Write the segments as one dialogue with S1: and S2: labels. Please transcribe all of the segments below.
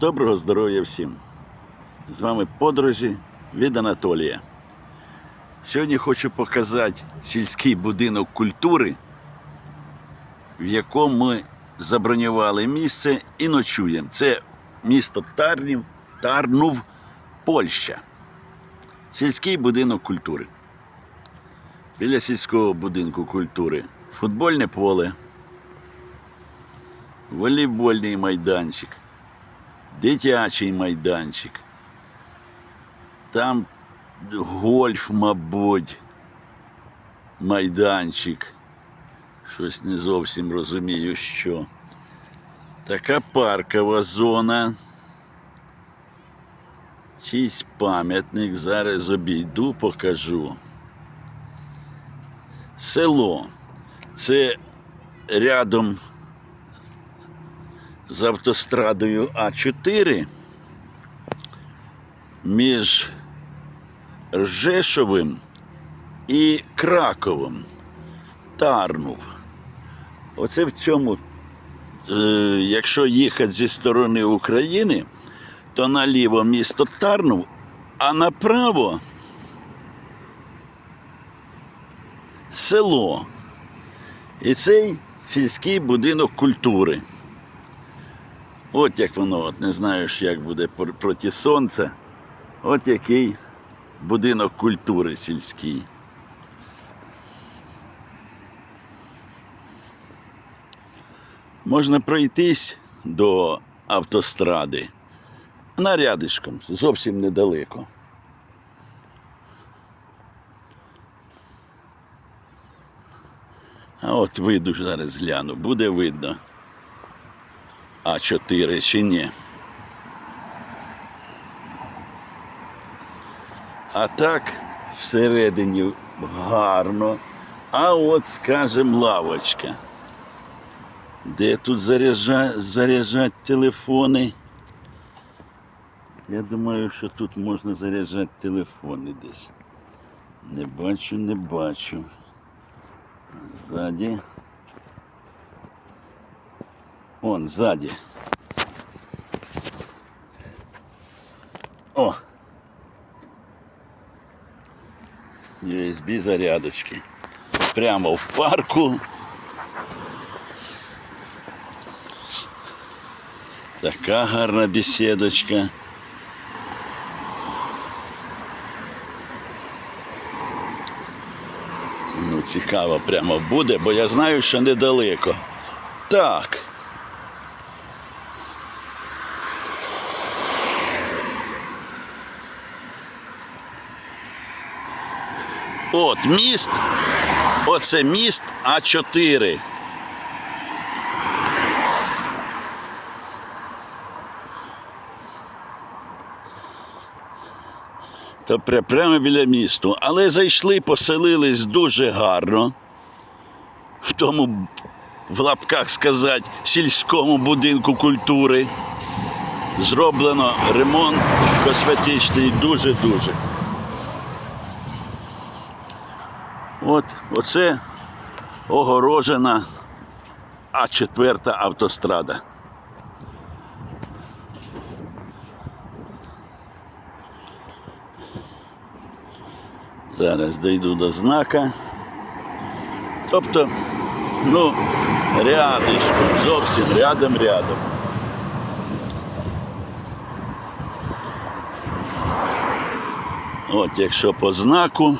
S1: Доброго здоров'я всім! З вами подорожі від Анатолія. Сьогодні хочу показати сільський будинок культури, в якому ми забронювали місце і ночуємо. Це місто Тарнів, Тарнув, Польща. Сільський будинок культури. Біля сільського будинку культури футбольне поле, волейбольний майданчик, дитячий майданчик. Там гольф, мабуть, майданчик. Щось не зовсім розумію, що. Така паркова зона. Чийсь пам'ятник. Зараз обійду, покажу. Село. Це рядом з автострадою А4 між Ржешовим і Краковом. Тарнув. Оце в цьому, е, якщо їхати зі сторони України, то наліво місто Тарнув, а направо село. І цей сільський будинок культури. От як воно, от не знаю, ж, як буде проти сонця. От який будинок культури сільський. Можна пройтись до автостради нарядишком, зовсім недалеко. А от вийду зараз гляну, буде видно. А4 чи ні. А так всередині гарно. А от, скажем, лавочка. Де тут заряджа... заряджати телефони? Я думаю, що тут можна заряджати телефони десь. Не бачу, не бачу. Ззаді. Он, ззаді. О! USB зарядочки. Прямо в парку. Така гарна бесідочка. Ну, цікаво прямо буде, бо я знаю, що недалеко. Так. От міст. Оце міст А4. Та прямо біля місту. Але зайшли, поселились дуже гарно. В тому, в лапках сказати, сільському будинку культури. Зроблено ремонт косметичний дуже-дуже. От, оце огорожена А4 автострада. Зараз дійду до знака. Тобто, ну, рядишком, зовсім рядом рядом. От якщо по знаку.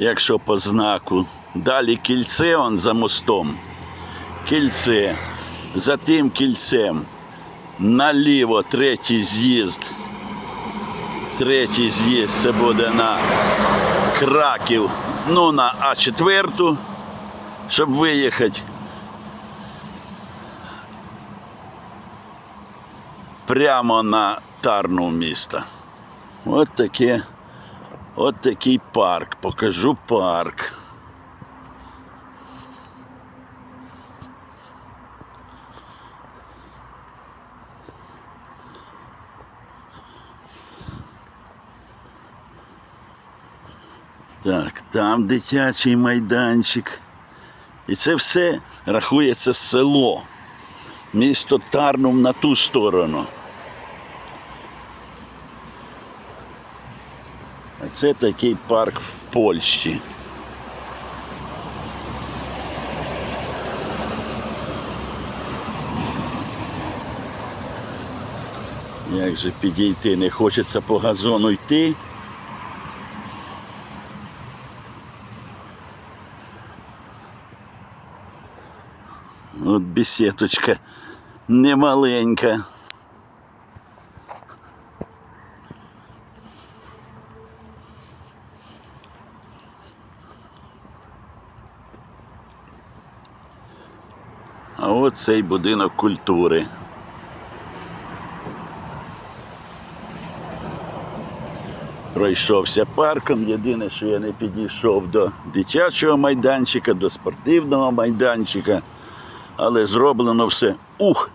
S1: Якщо по знаку. Далі кільце он за мостом. Кільце. За тим кільцем. Наліво третій з'їзд. Третій з'їзд це буде на Краків. Ну, на А4, щоб виїхати. Прямо на Тарну міста. От таке. От такий парк. Покажу парк. Так, там дитячий майданчик. І це все рахується село. Місто Тарнум на ту сторону. Це такий парк в Польщі. Як же підійти? Не хочеться по газону йти. От бесідочка немаленька. А от цей будинок культури. Пройшовся парком. Єдине, що я не підійшов до дитячого майданчика, до спортивного майданчика, але зроблено все. Ух!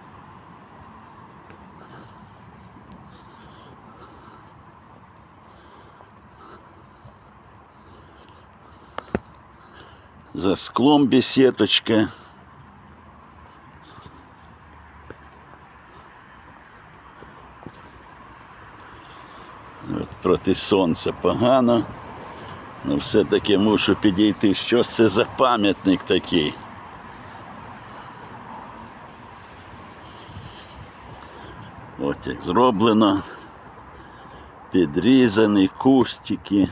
S1: За склом беседочка. От проти сонця погано. Ну все-таки мушу підійти. Що це за пам'ятник такий? От як зроблено. Підрізані кустики.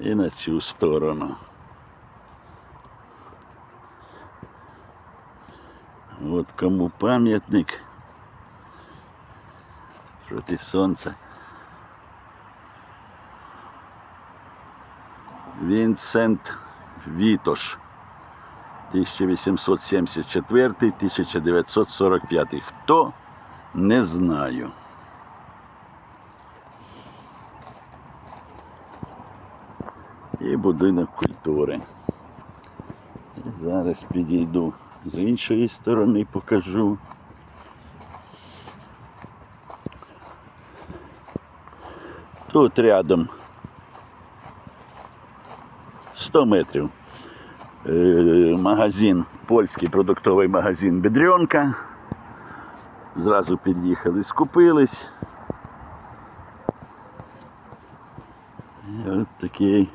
S1: І на цю сторону. От кому пам'ятник проти сонця. Вінсент Вітош. 1874-1945. Хто? Не знаю. І будинок культури. Зараз підійду з іншої сторони, покажу. Тут рядом 100 метрів. Е, Магазин, польський продуктовий магазин Бедренка. Зразу під'їхали, скупились. І от такий.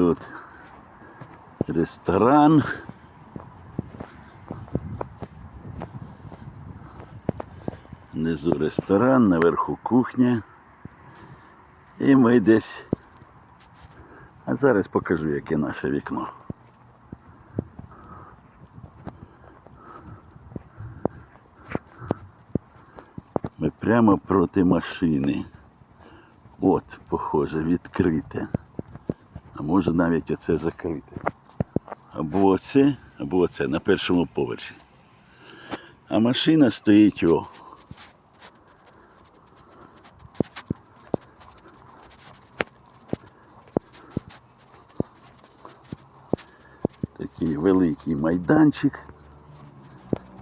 S1: Тут ресторан. Внизу ресторан, наверху кухня. І ми десь. А зараз покажу, яке наше вікно. Ми прямо проти машини. От, похоже, відкрите. А може навіть оце закрите. Або оце, або оце на першому поверсі. А машина стоїть о. Такий великий майданчик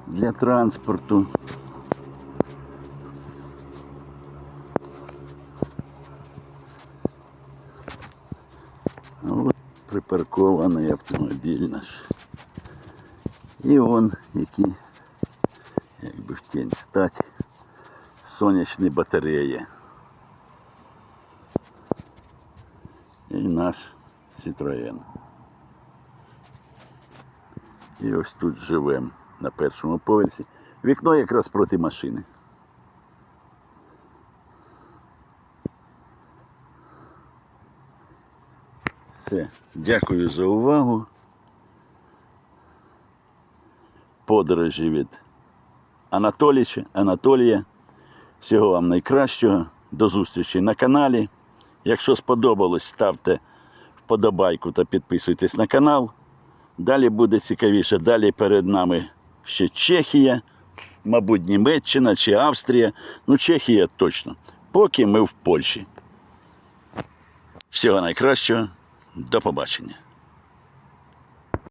S1: для транспорту. А от припаркований автомобіль наш. І он, які, якби в тінь стати, сонячні батареї. І наш Citroën. І ось тут живемо на першому поверсі. Вікно якраз проти машини. Все. Дякую за увагу. Подорожі від Анатоліча, Анатолія. Всього вам найкращого. До зустрічі на каналі. Якщо сподобалось, ставте вподобайку та підписуйтесь на канал. Далі буде цікавіше. Далі перед нами ще Чехія, мабуть, Німеччина чи Австрія, ну Чехія точно. Поки ми в Польщі. Всього найкращого, до побачення.